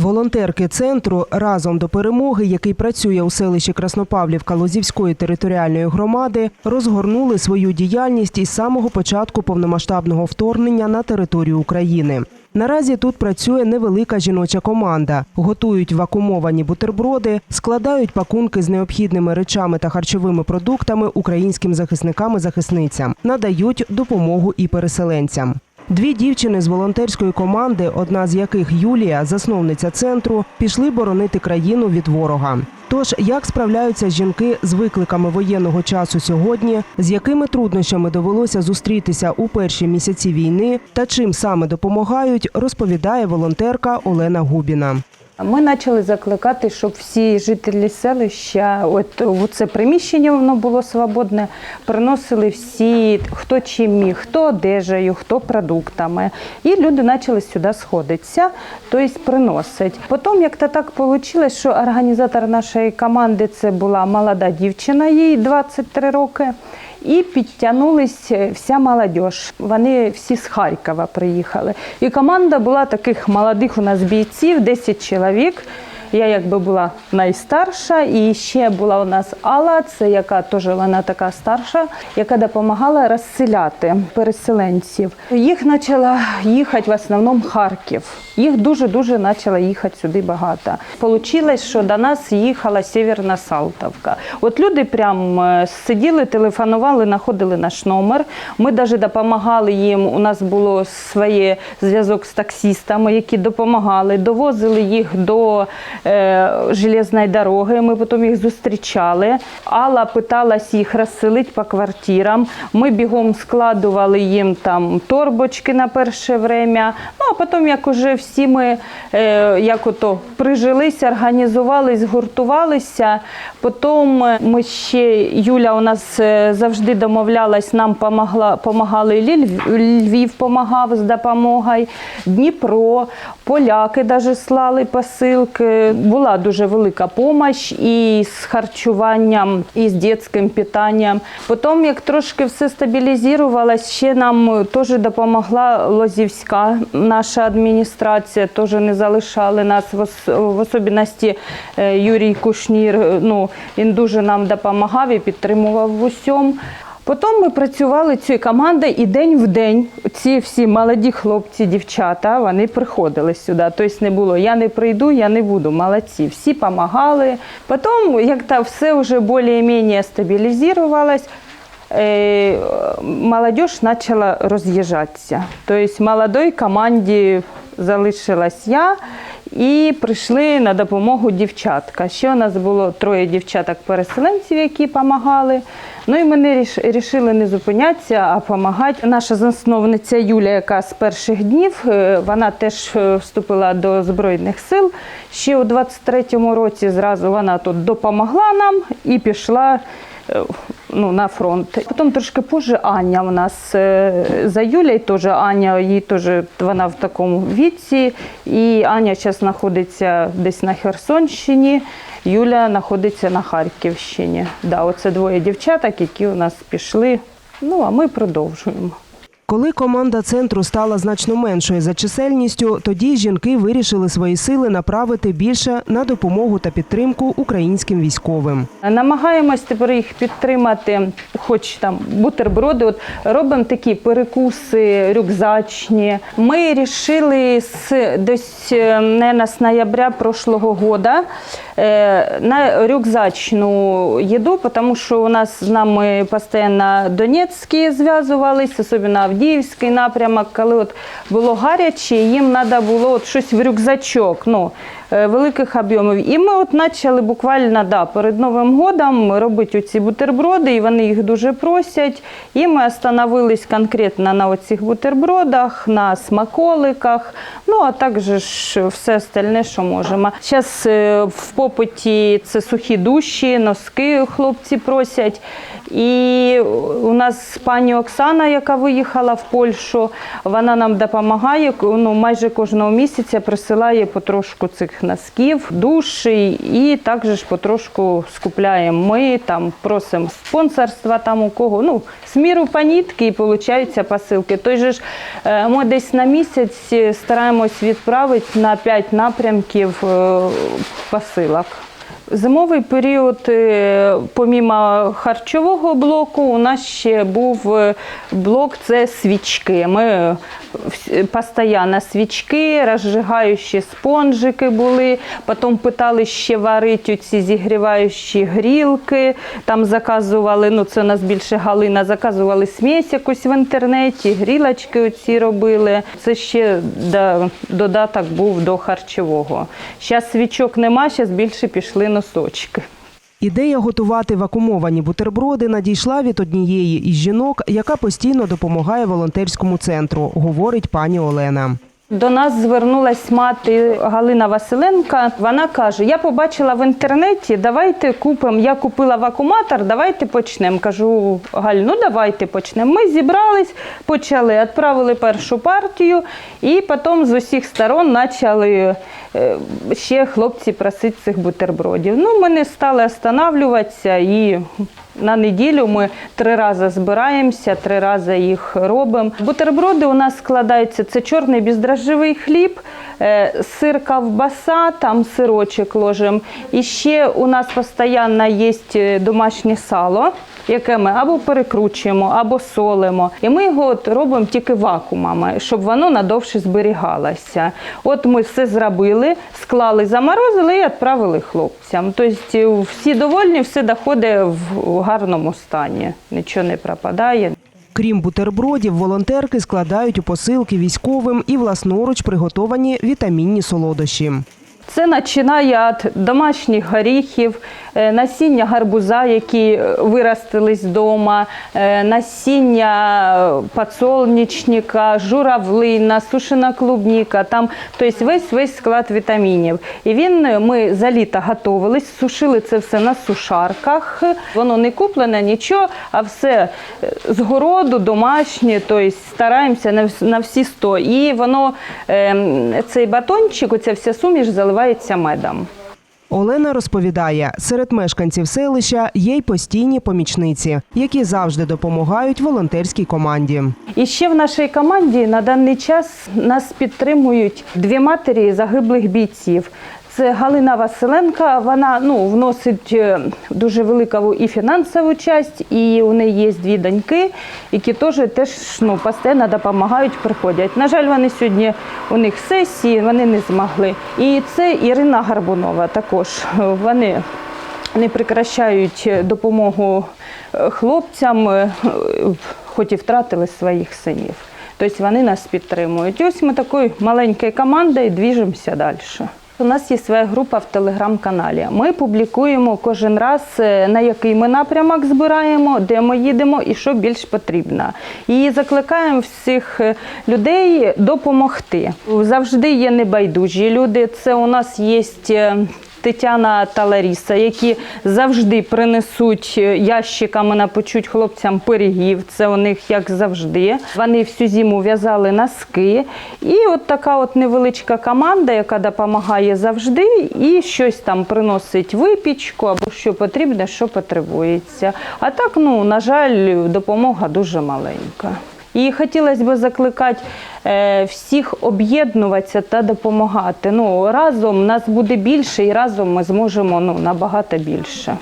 Волонтерки центру разом до перемоги, який працює у селищі Краснопавлівка Лозівської територіальної громади, розгорнули свою діяльність із самого початку повномасштабного вторгнення на територію України. Наразі тут працює невелика жіноча команда. Готують вакуумовані бутерброди, складають пакунки з необхідними речами та харчовими продуктами українським захисникам і захисницям, надають допомогу і переселенцям. Дві дівчини з волонтерської команди, одна з яких Юлія, засновниця центру, пішли боронити країну від ворога. Тож як справляються жінки з викликами воєнного часу сьогодні, з якими труднощами довелося зустрітися у перші місяці війни та чим саме допомагають, розповідає волонтерка Олена Губіна. Ми почали закликати, щоб всі жителі селища, от у це приміщення воно було свободне, приносили всі, хто чим міг, хто одежею, хто продуктами. І люди почали сюди сходитися, тобто приносить. Потім, як то так вийшло, що організатор нашої команди це була молода дівчина, їй 23 роки. І підтягнулись вся молодь. Вони всі з Харкова приїхали. І команда була таких молодих у нас бійців, 10 чоловік. Я якби була найстарша, і ще була у нас Алла, це яка теж вона така старша, яка допомагала розселяти переселенців. Їх почала їхати в основному Харків. Їх дуже-дуже почало їхати сюди багато. Получилось, що до нас їхала Сєвєрна Салтовка. От люди прям е, сиділи, телефонували, знаходили наш номер. Ми навіть допомагали їм. У нас було своє зв'язок з таксістами, які допомагали, довозили їх до железної дороги. Ми потім їх зустрічали. Алла питалась їх розселити по квартирам. Ми бігом складували їм там торбочки на перше время. Ну а потім, як уже всі ми е, як ото прижилися, організувались, згуртувалися. Потім ми ще Юля у нас е, завжди домовлялась, нам помогла, помагали Львів, помагав з допомогою, Дніпро, поляки навіть слали посилки. Була дуже велика допомога і з харчуванням, і з дитячим питанням. Потім, як трошки все стабілізувалось, ще нам теж допомогла Лозівська наша адміністрація, теж не залишали нас в, ос- особливості е, Юрій Кушнір. Ну, він дуже нам допомагав і підтримував в усьому. Потім ми працювали цією командою і день в день ці всі молоді хлопці, дівчата, вони приходили сюди. Тобто не було я не прийду, я не буду. Молодці. Всі допомагали. Потім, як то все вже більш-менш стабілізувалось, е, молодь почала роз'їжджатися. Тобто молодій команді залишилась я. І прийшли на допомогу дівчатка. Ще у нас було троє дівчаток-переселенців, які допомагали. Ну і ми вирішили не зупинятися, а допомагати. Наша засновниця Юля, яка з перших днів, е, вона теж е, вступила до Збройних сил. Ще у 23-му році зразу вона тут допомогла нам і пішла е, ну, на фронт. Потім трошки позже Аня у нас е, за Юлею теж Аня, їй теж вона в такому віці. І Аня зараз знаходиться десь на Херсонщині, Юля знаходиться на Харківщині. Да, оце двоє дівчаток, які у нас пішли. Ну а ми продовжуємо. Коли команда центру стала значно меншою за чисельністю, тоді жінки вирішили свої сили направити більше на допомогу та підтримку українським військовим. Намагаємось тепер їх підтримати, хоч там бутерброди. От робимо такі перекуси рюкзачні. Ми вирішили з десь е, наверно, з ноября прошлого е, на рюкзачну їду, тому що у нас з нами постійно Донецькі зв'язувалися, особливо Авдіївський напрямок, коли от було гаряче, їм треба було от щось в рюкзачок. Ну, е, великих об'ємів. І ми от почали буквально да, перед Новим годом робити оці бутерброди, і вони їх дуже просять. І ми остановились конкретно на оцих бутербродах, на смаколиках, ну а також все остальне, що можемо. Зараз в попиті це сухі душі, носки хлопці просять. І у нас пані Оксана, яка виїхала в Польщу, вона нам допомагає. Ну, майже кожного місяця присилає потрошку цих теплих носків, душі і також потрошку скупляємо ми, там просимо спонсорства там у кого. Ну, з міру панітки і получаються посилки. Той же ж е, ми десь на місяць е, стараємось відправити на 5 напрямків е, посилок. Зимовий період, е, помімо харчового блоку, у нас ще був е, блок це свічки. Ми е, постійно свічки, розжигаючі спонжики були. Потім питали ще варити ці зігріваючі грілки. Там заказували, ну це у нас більше галина, заказували смесь якусь в інтернеті, грілочки оці робили. Це ще додаток був до харчового. Зараз свічок нема, зараз більше пішли носочки. Ідея готувати вакуумовані бутерброди надійшла від однієї із жінок, яка постійно допомагає волонтерському центру, говорить пані Олена. До нас звернулась мати Галина Василенка. Вона каже: Я побачила в інтернеті, давайте купимо. Я купила вакууматор, давайте почнемо. Кажу, Галь, ну давайте почнемо. Ми зібрались, почали, відправили першу партію, і потім з усіх сторон почали е, ще хлопці просити цих бутербродів. Ну, ми не стали останавливатися і на неділю ми три рази збираємося, три рази їх робимо. Бутерброди у нас складаються це чорний бездрожжевий хліб, е, сир ковбаса, там сирочок ложимо. І ще у нас постійно є е, домашнє сало, яке ми або перекручуємо, або солимо. І ми його от робимо тільки вакуумами, щоб воно надовше зберігалося. От ми все зробили, склали, заморозили і відправили хлопцям. Тобто всі довольні, все доходить в гарному стані, нічого не пропадає. Крім бутербродів, волонтерки складають у посилки військовим і власноруч приготовані вітамінні солодощі. Це починає від домашніх горіхів, е, насіння гарбуза, які е, виростились вдома, е, насіння подсолнечника, журавлина, сушена клубніка, там тобто весь весь склад вітамінів. І він е, ми за літо готувались, сушили це все на сушарках. Воно не куплене, нічого, а все е, з городу, домашнє, тобто стараємося на, всі 100. І воно ем, цей батончик, оця вся суміш заливається медом. Олена розповідає, серед мешканців селища є й постійні помічниці, які завжди допомагають волонтерській команді. І ще в нашій команді на даний час нас підтримують дві матері загиблих бійців. Це Галина Василенка. Вона ну вносить е, дуже велику і фінансову часть, і у неї є дві доньки, які теж теж ну постійно допомагають, приходять. На жаль, вони сьогодні у них сесії, вони не змогли. І це Ірина Гарбунова. Також вони не прекращають допомогу е, хлопцям, е, хоч і втратили своїх синів. Тобто вони нас підтримують. Ось ми такою маленькою командою двіжимося далі. У нас є своя група в телеграм-каналі. Ми публікуємо кожен раз, е, на який ми напрямок збираємо, де ми їдемо і що більш потрібно. І закликаємо всіх е, людей допомогти. Завжди є небайдужі люди. Це у нас є. Тетяна та Ларіса, які завжди принесуть е, ящиками напочуть хлопцям пирігів. Це у них як завжди. Вони всю зиму в'язали носки. І от така от невеличка команда, яка допомагає завжди, і щось там приносить випічку або що потрібно, що потребується. А так, ну на жаль, допомога дуже маленька. І хотілося б закликати е, всіх об'єднуватися та допомагати. Ну, разом нас буде більше, і разом ми зможемо ну, набагато більше.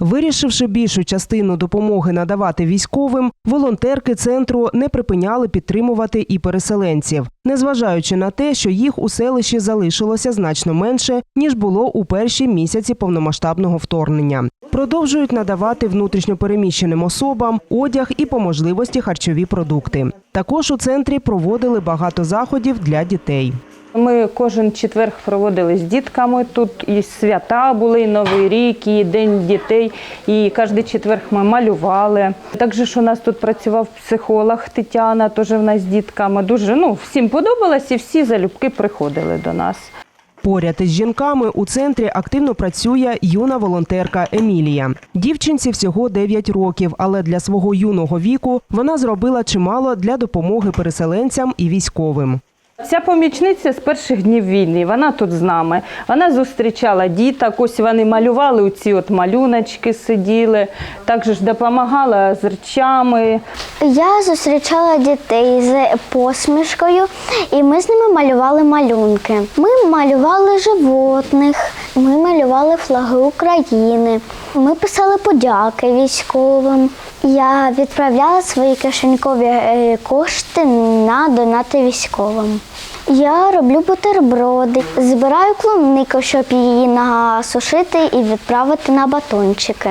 Вирішивши більшу частину допомоги надавати військовим, волонтерки центру не припиняли підтримувати і переселенців, незважаючи на те, що їх у селищі залишилося значно менше ніж було у перші місяці повномасштабного вторгнення. Продовжують надавати внутрішньопереміщеним особам одяг і по можливості харчові продукти. Також у центрі проводили багато заходів для дітей. Ми кожен четверг проводили з дітками. Тут і свята були, і Новий рік, і День дітей. І кожен четверг ми малювали. Також у нас тут працював психолог Тетяна, теж в нас з дітками. Дуже ну, всім подобалось, і всі залюбки приходили до нас. Поряд із жінками у центрі активно працює юна волонтерка Емілія. Дівчинці всього 9 років, але для свого юного віку вона зробила чимало для допомоги переселенцям і військовим. Ця помічниця з перших днів війни, вона тут з нами. Вона зустрічала діток, ось вони малювали у ці от малюночки, сиділи, також допомагала з речами. Я зустрічала дітей з посмішкою, і ми з ними малювали малюнки. Ми малювали животних, ми малювали флаги України. Ми писали подяки військовим. Я відправляла свої кишенькові е, кошти на донати військовим. Я роблю бутерброди, збираю клубнику, щоб її насушити і відправити на батончики.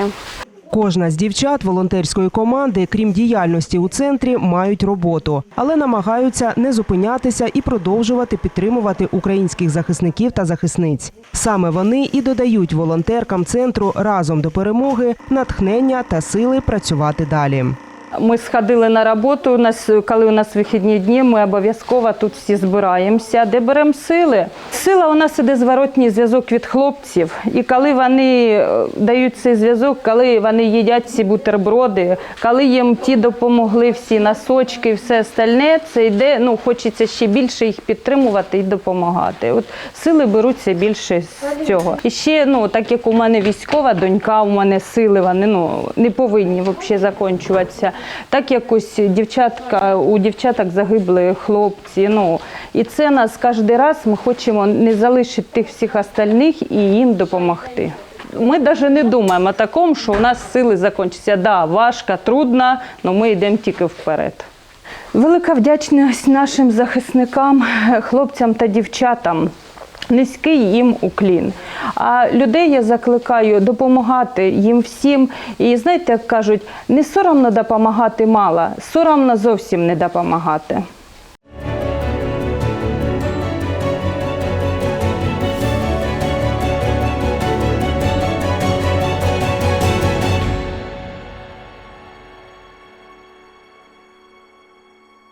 Кожна з дівчат волонтерської команди, крім діяльності у центрі, мають роботу, але намагаються не зупинятися і продовжувати підтримувати українських захисників та захисниць. Саме вони і додають волонтеркам центру разом до перемоги натхнення та сили працювати далі. Ми сходили на роботу. У нас, коли у нас вихідні дні, ми обов'язково тут всі збираємося. Де беремо сили? Сила у нас іде зворотній зв'язок від хлопців. І коли вони е, дають цей зв'язок, коли вони їдять ці бутерброди, коли їм ті допомогли всі носочки, все остальне, це йде. Ну хочеться ще більше їх підтримувати і допомагати. От сили беруться більше з цього. І ще, ну так як у мене військова донька, у мене сили вони ну не повинні взагалі закінчуватися. Так якось дівчатка у дівчаток загибли хлопці. Ну і це нас кожен раз ми хочемо не залишити тих всіх остальних і їм допомогти. Ми навіть не думаємо такому, що у нас сили закінчаться. Да, важко, трудно, але ми йдемо тільки вперед. Велика вдячність нашим захисникам, хлопцям та дівчатам. Низький їм уклін. А людей я закликаю допомагати їм всім. І знаєте, як кажуть, не соромно допомагати мало, соромно зовсім не допомагати.